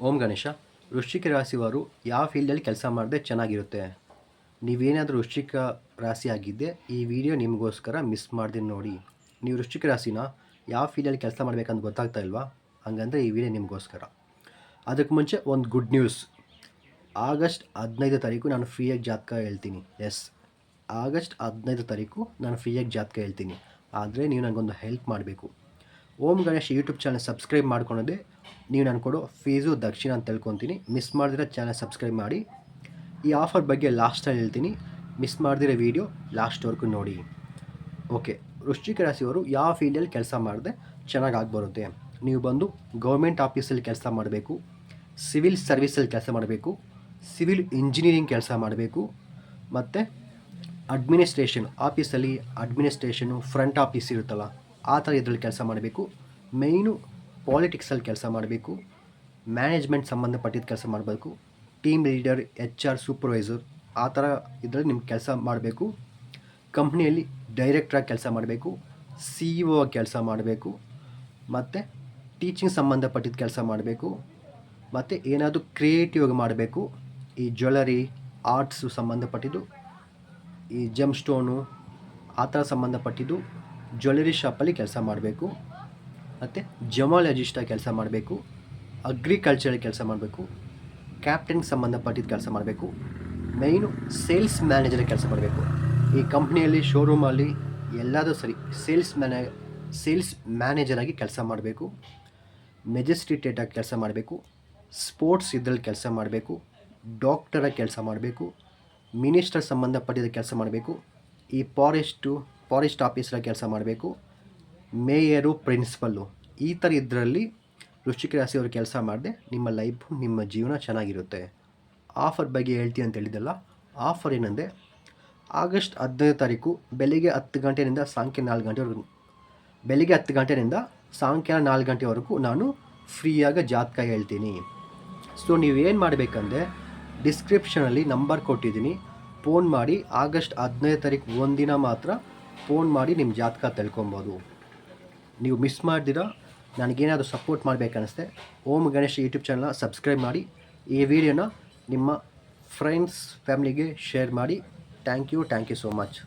ಓಂ ಗಣೇಶ, ವೃಶ್ಚಿಕ ರಾಶಿಯವರು ಯಾವ ಫೀಲ್ಡಲ್ಲಿ ಕೆಲಸ ಮಾಡಿದ್ರೆ ಚೆನ್ನಾಗಿರುತ್ತೆ? ನೀವೇನಾದರೂ ವೃಶ್ಚಿಕ ರಾಶಿ ಆಗಿದ್ದೆ ಈ ವಿಡಿಯೋ ನಿಮಗೋಸ್ಕರ ಮಿಸ್ ಮಾಡಿದೆ ನೋಡಿ. ನೀವು ವೃಶ್ಚಿಕ ರಾಶಿನ ಯಾವ ಫೀಲ್ಡಲ್ಲಿ ಕೆಲಸ ಮಾಡಬೇಕಂತ ಗೊತ್ತಾಗ್ತಾ ಇಲ್ವಾ? ಹಂಗಂದ್ರೆ ಈ ವಿಡಿಯೋ ನಿಮಗೋಸ್ಕರ. ಅದಕ್ಕೆ ಮುಂಚೆ ಒಂದು ಗುಡ್ ನ್ಯೂಸ್ ಆಗಸ್ಟ್ ಹದಿನೈದು ತಾರೀಕು ನಾನು ಫ್ರೀಯಾಗಿ ಜಾತಕ ಹೇಳ್ತೀನಿ. ಎಸ್ ಆಗಸ್ಟ್ ಹದಿನೈದು ತಾರೀಕು ನಾನು ಫ್ರೀಯಾಗಿ ಜಾತಕ ಹೇಳ್ತೀನಿ. ಆದರೆ ನೀವು ನನಗೊಂದು ಹೆಲ್ಪ್ ಮಾಡಬೇಕು. Om Ganesh YouTube channel subscribe ಮಾಡ್ಕೊಳ್ಳೋದೆ ನೀವು ನಾನು ಕೊಡೋ ಫೀಸು ದಕ್ಷಿಣ ಅಂತ ತಿಳ್ಕೊತೀನಿ. ಮಿಸ್ ಮಾಡಿದ್ರೆ ಚಾನಲ್ ಸಬ್ಸ್ಕ್ರೈಬ್ ಮಾಡಿ. ಈ ಆಫರ್ ಬಗ್ಗೆ ಲಾಸ್ಟಲ್ಲಿ ಹೇಳ್ತೀನಿ. ಮಿಸ್ ಮಾಡಿದಿರೋ ವೀಡಿಯೋ ಲಾಸ್ಟ್ವರೆಗೂ ನೋಡಿ. ಓಕೆ, ವೃಶ್ಚಿಕ ರಾಶಿಯವರು ಯಾವ ಫೀಲ್ಡಲ್ಲಿ ಕೆಲಸ ಮಾಡಿದೆ ಚೆನ್ನಾಗಿ ಆಗ್ಬರುತ್ತೆ ನೀವು ಬಂದು ಗೌರ್ಮೆಂಟ್ ಆಫೀಸಲ್ಲಿ ಕೆಲಸ ಮಾಡಬೇಕು ಸಿವಿಲ್ ಸರ್ವಿಸಲ್ಲಿ ಕೆಲಸ ಮಾಡಬೇಕು ಸಿವಿಲ್ ಇಂಜಿನಿಯರಿಂಗ್ ಕೆಲಸ ಮಾಡಬೇಕು, ಮತ್ತು ಅಡ್ಮಿನಿಸ್ಟ್ರೇಷನ್ ಆಫೀಸಲ್ಲಿ ಅಡ್ಮಿನಿಸ್ಟ್ರೇಷನು ಫ್ರಂಟ್ ಆಫೀಸ್ ಇರುತ್ತಲ್ಲ ಆ ಥರ ಇದರಲ್ಲಿ ಕೆಲಸ ಮಾಡಬೇಕು. ಮೇಯ್ನು ಪಾಲಿಟಿಕ್ಸಲ್ಲಿ ಕೆಲಸ ಮಾಡಬೇಕು. ಮ್ಯಾನೇಜ್ಮೆಂಟ್ ಸಂಬಂಧಪಟ್ಟಿದ್ದು ಕೆಲಸ ಮಾಡಬೇಕು. Team leader H R supervisor ಆ ಥರ ಇದರಲ್ಲಿ ನಿಮ್ಗೆ ಕೆಲಸ ಮಾಡಬೇಕು. ಕಂಪ್ನಿಯಲ್ಲಿ ಡೈರೆಕ್ಟ್ರಾಗಿ ಕೆಲಸ ಮಾಡಬೇಕು. ಸಿ ಇ ಒ ಕೆಲಸ ಮಾಡಬೇಕು. ಮತ್ತು ಟೀಚಿಂಗ್ ಸಂಬಂಧಪಟ್ಟಿದ್ದು ಕೆಲಸ ಮಾಡಬೇಕು. ಮತ್ತು ಏನಾದರೂ ಕ್ರಿಯೇಟಿವ್ ಆಗಿ ಮಾಡಬೇಕು. ಈ ಜ್ಯುವೆಲರಿ ಆರ್ಟ್ಸು ಸಂಬಂಧಪಟ್ಟಿದ್ದು, ಈ ಜಮ್ ಸ್ಟೋನು ಆ ಥರ ಸಂಬಂಧಪಟ್ಟಿದ್ದು ಜ್ಯುವೆಲರಿ ಶಾಪಲ್ಲಿ ಕೆಲಸ ಮಾಡಬೇಕು, ಮತ್ತು ಜಮಾಲಜಿಸ್ಟಾಗಿ ಕೆಲಸ ಮಾಡಬೇಕು ಅಗ್ರಿಕಲ್ಚರಲ್ಲಿ ಕೆಲಸ ಮಾಡಬೇಕು ಕ್ಯಾಪ್ಟನ್ ಸಂಬಂಧಪಟ್ಟಿದ್ದು ಕೆಲಸ ಮಾಡಬೇಕು ಮೈನು ಸೇಲ್ಸ್ ಮ್ಯಾನೇಜರ್ ಕೆಲಸ ಮಾಡಬೇಕು. ಈ ಕಂಪ್ನಿಯಲ್ಲಿ ಶೋರೂಮಲ್ಲಿ ಎಲ್ಲದೂ ಸರಿ ಸೇಲ್ಸ್ ಮ್ಯಾನೇ ಸೇಲ್ಸ್ ಮ್ಯಾನೇಜರ್ ಆಗಿ ಕೆಲಸ ಮಾಡಬೇಕು ಮೆಜೆಸ್ಟಿಟೇಟಾಗಿ ಕೆಲಸ ಮಾಡಬೇಕು ಸ್ಪೋರ್ಟ್ಸ್ ಇದರಲ್ಲಿ ಕೆಲಸ ಮಾಡಬೇಕು ಡಾಕ್ಟರಾಗಿ ಕೆಲಸ ಮಾಡಬೇಕು ಮಿನಿಸ್ಟರ್ ಸಂಬಂಧಪಟ್ಟಿದ್ದ ಕೆಲಸ ಮಾಡಬೇಕು, ಈ ಫಾರೆಸ್ಟು ಫಾರೆಸ್ಟ್ ಆಫೀಸರ ಕೆಲಸ ಮಾಡಬೇಕು. ಮೇಯರು, ಪ್ರಿನ್ಸಿಪಲ್ಲು, ಈ ಥರ ಇದರಲ್ಲಿ ವೃಶ್ಚಿಕ ರಾಶಿಯವರು ಕೆಲಸ ಮಾಡಿದೆ ನಿಮ್ಮ ಲೈಫು, ನಿಮ್ಮ ಜೀವನ ಚೆನ್ನಾಗಿರುತ್ತೆ. ಆಫರ್ ಬಗ್ಗೆ ಹೇಳ್ತೀನಿ ಅಂತ ಹೇಳಿದ್ದಲ್ಲ, ಆಫರ್ ಏನಂದರೆ ಆಗಸ್ಟ್ ಹದಿನೈದು ತಾರೀಕು ಬೆಳಿಗ್ಗೆ ಹತ್ತು ಗಂಟೆಯಿಂದ ಸಾಯಂಕಾಲ ನಾಲ್ಕು ಗಂಟೆವರೆಗೂ, ಬೆಳಿಗ್ಗೆ ಹತ್ತು ಗಂಟೆಯಿಂದ ಸಾಯಂಕಾಲ ನಾಲ್ಕು ಗಂಟೆವರೆಗೂ ನಾನು ಫ್ರೀಯಾಗಿ ಜಾತಕ ಹೇಳ್ತೀನಿ. ಸೊ ನೀವೇನು ಮಾಡಬೇಕಂದ್ರೆ ಡಿಸ್ಕ್ರಿಪ್ಷನಲ್ಲಿ ನಂಬರ್ ಕೊಟ್ಟಿದ್ದೀನಿ. ಫೋನ್ ಮಾಡಿ ಆಗಸ್ಟ್ ಹದಿನೈದು ತಾರೀಕು ಒಂದಿನ ಮಾತ್ರ ಫೋನ್ ಮಾಡಿ ನಿಮ್ಮ ಜಾತಕ ತಿಳ್ಕೊಬೋದು. ನೀವು ಮಿಸ್ ಮಾಡ್ದಿರ, ನನಗೇನಾದರೂ ಸಪೋರ್ಟ್ ಮಾಡಬೇಕನ್ನಿಸ್ತೆ, ಓಂ ಗಣೇಶ್ ಯೂಟ್ಯೂಬ್ ಚಾನಲ್ನ ಸಬ್ಸ್ಕ್ರೈಬ್ ಮಾಡಿ, ಈ ವಿಡಿಯೋನ ನಿಮ್ಮ ಫ್ರೆಂಡ್ಸ್ ಫ್ಯಾಮ್ಲಿಗೆ ಶೇರ್ ಮಾಡಿ. Thank you thank you so much